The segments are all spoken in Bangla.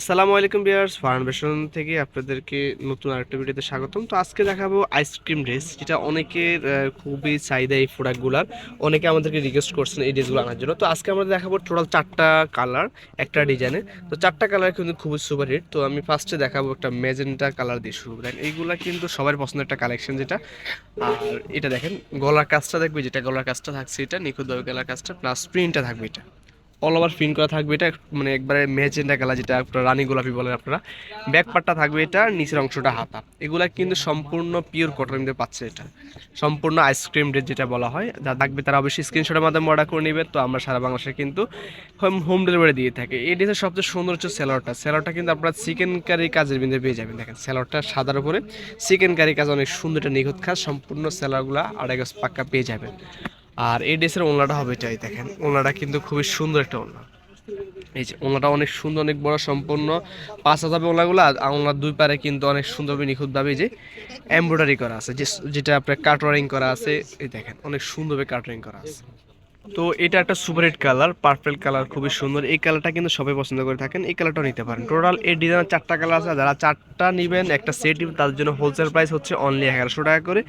আসসালামু আলাইকুম বিয়ার্স ফাউন্ডেশন থেকে আপনাদেরকে নতুন আরেকটা ভিডিওতে স্বাগতম। তো আজকে দেখাবো আইসক্রিম ড্রেস, যেটা অনেকের খুবই চাহিদা এই প্রোডাক্টগুলার। অনেকে আমাদেরকে রিকোয়েস্ট করছেন এই ড্রেসগুলো আনার জন্য। তো আজকে আমরা দেখাবো টোটাল চারটা কালার একটা ডিজাইনে তো চারটা কালার কিন্তু খুবই সুপার হিট তো আমি ফার্স্টে দেখাবো একটা মেজেন্টা কালার দিয়ে শুরু। করেন এইগুলা কিন্তু সবার পছন্দের একটা কালেকশন যেটা। আর এটা দেখেন, গলার কাজটা দেখবে, যেটা গলার কাজটা থাকছে এটা নিখুঁত গলার কাজটা প্লাস প্রিন্টটা থাকবে এটা। অল ওভার প্রিন্ট করা থাকবে। এটা মানে একবারে মেজেন্টা কালার যেটা আপনারা রানী গোলাপি বলেন আপনারা। ব্যাক পার্টটা থাকবে এটা, নিচের অংশটা হাতা। এগুলা কিন্তু সম্পূর্ণ পিওর কটন মধ্যে পাচ্ছে এটা। সম্পূর্ণ আইসক্রিম ড্রেস যেটা বলা হয়। যা থাকবে তারা অবশ্যই স্ক্রিনশটের মাধ্যমে অর্ডার করে নেবে। তো আমরা সারা বাংলাদেশে কিন্তু হোম হোম ডেলিভারি দিয়ে থাকি। এই ড্রেসের সবচেয়ে সুন্দর হচ্ছে স্যালোয়ারটা স্যালোয়ারটা কিন্তু আপনারা চিকেন কারি কাজের বিন্দু পেয়ে যাবেন। দেখেন স্যালোয়ারটা সাদার উপরে। চিকেন কারি কাজ অনেক সুন্দর একটা নিখুঁত কাজ। সম্পূর্ণ স্যালোয়ারগুলো আড়াই গাছ পাক্কা পেয়ে যাবেন। আর এই ড্রেসের ওনাটা হবে চাই দেখেন। ওনাটা কিন্তু খুবই সুন্দর একটা ওনা। এই যে ওনাটা অনেক সুন্দর, অনেক বড়, সম্পূর্ণ। পাঁচ হাজার ওনাগুলো, আর ওনার দুই পারে কিন্তু অনেক সুন্দরভাবে নিখুঁতভাবে যে এমব্রয়ডারি করা আছে যেটা আপনার কাটওয়ারিং করা আছে, এই দেখেন, অনেক সুন্দরভাবে কাটওয়ারিং করা আছে। তো এটা একটা super hit colour purple colour খুবই সুন্দর। এই কালারটা কিন্তু সবাই পছন্দ করে থাকেন, এই কালারটাও নিতে পারেন। টোটাল এই ডিজাইনের চারটা কালার আছে, যারা চারটা নেবেন, একটা সেট নেবেন, তাদের জন্য হোলসেল প্রাইস হচ্ছে অনলি এগারোশো টাকা করে।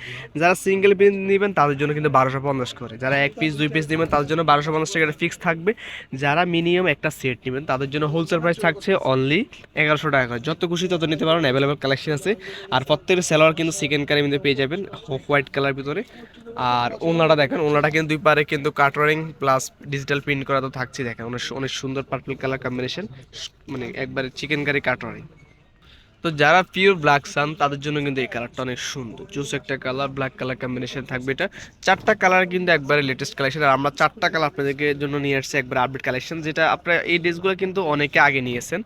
যারা সিঙ্গেল পিস নেবেন, তাদের জন্য কিন্তু বারোশো পঞ্চাশ করে। যারা এক পিস দুই পিস নেবেন, তাদের জন্য বারোশো পঞ্চাশ টাকা ফিক্স থাকবে। যারা মিনিমাম একটা সেট নেবেন, তাদের জন্য হোলসেল প্রাইস থাকছে অনলি এগারোশো টাকা করে। যত খুশি তত নিতে পারেন অ্যাভেলেবেল কালেকশন আছে। আর প্রত্যেকের সেলোয়ার কিন্তু চিকেন কারি মধ্যে পেয়ে যাবেন হোয়াইট কালার ভিতরে। আর ওনাটা দেখেন ওনাটা কিন্তু দুই পারে কিন্তু কাটরিং প্লাস ডিজিটাল প্রিন্ট করা তো থাকছে দেখেন, অনেক অনেক সুন্দর পার্পল কালার কম্বিনেশন মানে একবারে চিকেন কারি কাটরিং তো যারা পিওর ব্ল্যাক সান তাদের জন্য কিন্তু এই কালারটা অনেক সুন্দর। জুস একটা কালার ব্ল্যাক কালার কম্বিনেশন থাকবে এটা। চারটা কালার কিন্তু একবারে লেটেস্ট কালেকশন আর আমরা চারটা কালার আপনাদেরকে জন্য নিয়ে আসছি একবার আপডেট কালেকশন যেটা আপনারা এই ড্রেসগুলো কিন্তু অনেকে আগে নিয়েছেন।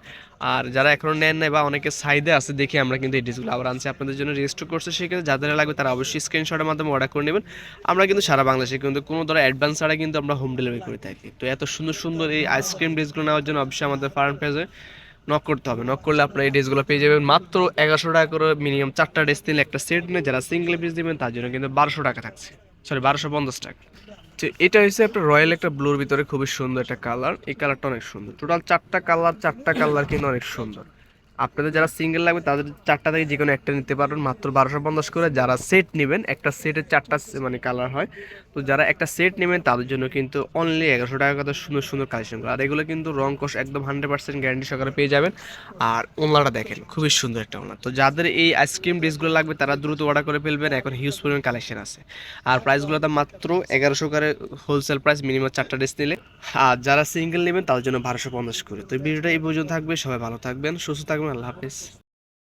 আর যারা এখনও নেন নাই বা অনেকে সাইডে আছে, দেখে আমরা কিন্তু এই ড্রেসগুলো আবার আনছি। আপনাদের জন্য রেজিস্টার করছে সেক্ষেত্রে যাদের লাগবে তারা অবশ্যই স্ক্রিনশটের মাধ্যমে অর্ডার করে নেবেন। আমরা কিন্তু সারা বাংলাদেশে কিন্তু কোনো ধরনের অ্যাডভান্স ছাড়া কিন্তু আমরা হোম ডেলিভারি করে থাকি। তো এত সুন্দর সুন্দর এই আইসক্রিম ড্রেসগুলো নেওয়ার জন্য অবশ্যই আমাদের ফার্ম পেজে নক করতে হবে। নক করলে আপনার এই ড্রেসগুলো পেয়ে যাবেন। মাত্র এগারোশো টাকা করে মিনিমাম চারটা ড্রেস নিলে একটা সেট নেই যারা সিঙ্গেল পিস দিবেন, তার জন্য কিন্তু বারোশো টাকা থাকছে। সরি বারোশো পঞ্চাশ টাকা। তো এটা হচ্ছে একটা রয়্যাল একটা ব্লুর ভিতরে খুবই সুন্দর একটা কালার এই কালারটা অনেক সুন্দর। টোটাল চারটা কালার চারটা কালার কিন্তু অনেক সুন্দর। আপনাদের যারা সিঙ্গেল লাগবে, তাদের চারটা থেকে যে কোনো একটা নিতে পারবেন। মাত্র বারোশো পঞ্চাশ করে যারা সেট নেবেন, একটা সেটের চারটা মানে কালার হয়। তো যারা একটা সেট নেবেন, তাদের জন্য কিন্তু অনলি এগারোশো টাকা কথা সুন্দর সুন্দর কালেকশন করে। আর এগুলো কিন্তু রং কোষ একদম হান্ড্রেড পার্সেন্ট গ্যারান্টি সহকারে পেয়ে যাবেন। আর ওমলাটা দেখেন, খুবই সুন্দর একটা ওমলা তো যাদের এই আইসক্রিম ডিশগুলো লাগবে, তারা দ্রুত অর্ডার করে ফেলবেন। এখন হিউজ পরিমাণ কালেকশন আছে। আর প্রাইসগুলো তো মাত্র এগারোশো করে হোলসেল প্রাইস মিনিমাম চারটা ড্রেস নিলে। আর যারা সিঙ্গেল নেবেন, তাদের জন্য বারোশো পঞ্চাশ করে। তো ভিডিওটা এই পর্যন্ত থাকবে। সবাই ভালো থাকবেন, সুস্থ থাকবেন। আল্লাহ হাফিজ